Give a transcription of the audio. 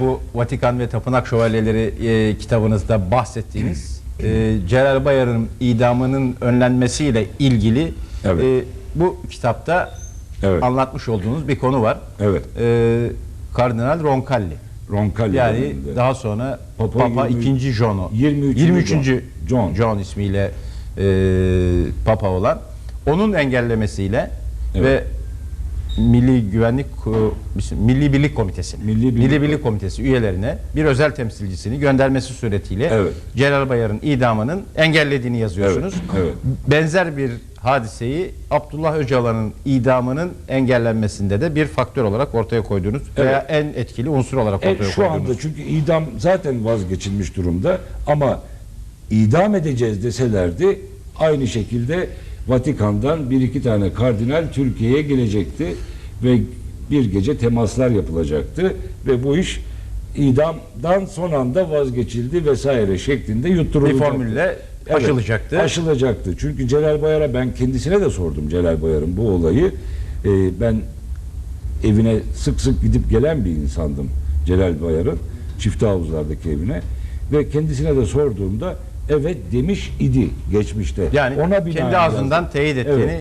Bu Vatikan ve Tapınak Şövalyeleri e, kitabınızda bahsettiğiniz e, Celal Bayar'ın idamının önlenmesiyle ilgili Evet. e, bu kitapta Evet. anlatmış olduğunuz bir konu var. Evet. E, Kardinal Roncalli. Roncalli Yani döneminde. daha sonra Papa Papa, 23 2. John'u 23. 23. John. John ismiyle e, Papa olan onun engellemesiyle Evet. ve Milli Güvenlik Ko- Milli Birlik Komitesi Milli Birlik- Birlik Komitesi üyelerine bir özel temsilcisini göndermesi suretiyle Evet. Celal Bayar'ın idamının engellediğini yazıyorsunuz. Evet, evet. Benzer bir hadiseyi Abdullah Öcalan'ın idamının engellenmesinde de bir faktör olarak ortaya koyduğunuz veya en etkili unsur olarak E, ortaya şu koyduğunuz. anda çünkü idam zaten vazgeçilmiş durumda ama idam edeceğiz deselerdi aynı şekilde Vatikan'dan bir iki tane kardinal Türkiye'ye gelecekti ve bir gece temaslar yapılacaktı ve bu iş idamdan son anda vazgeçildi vesaire şeklinde bir yutturulacaktı. formülle Evet, aşılacaktı. Aşılacaktı. Çünkü Celal Bayar'a ben kendisine de sordum Celal Bayar'ın bu olayı. Ee, ben evine sık sık gidip gelen bir insandım Celal Bayar'ın çifte havuzlardaki evine ve kendisine de sorduğumda evet demiş idi geçmişte. yani Ona kendi ağzından teyit ettiğini Evet.